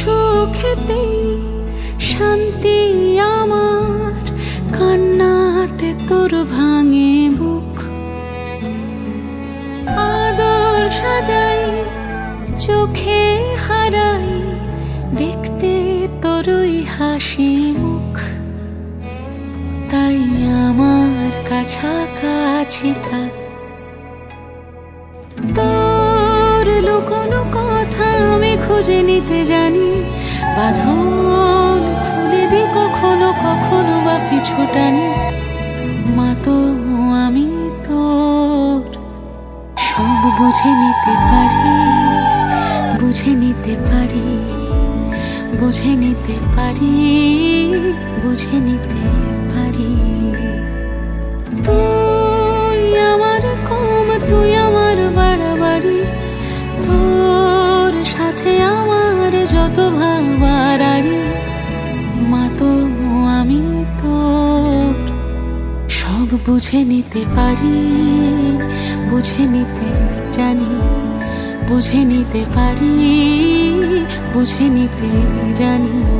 সুখেতেই শান্তি আমার, কান্নাতে তোর ভাঙে বুক আদর সাজাই, চোখে হারাই, দেখতে তোরই হাসি মুখ। তাই আমার কাছাকাছি থাক। খুঁজে নিতে জানি। বাঁধন খুলে দি কখনো কখনো বা পিছু টানি। মা তো, আমি তোর সব বুঝে নিতে পারি, বুঝে নিতে পারি, বুঝে নিতে পারি, বুঝে নিতে আমার ভাবার ভাবাড়াড়ি মা তো আমি তোর সব বুঝে নিতে পারি, বুঝে নিতে জানি, বুঝে নিতে পারি, বুঝে নিতে জানি।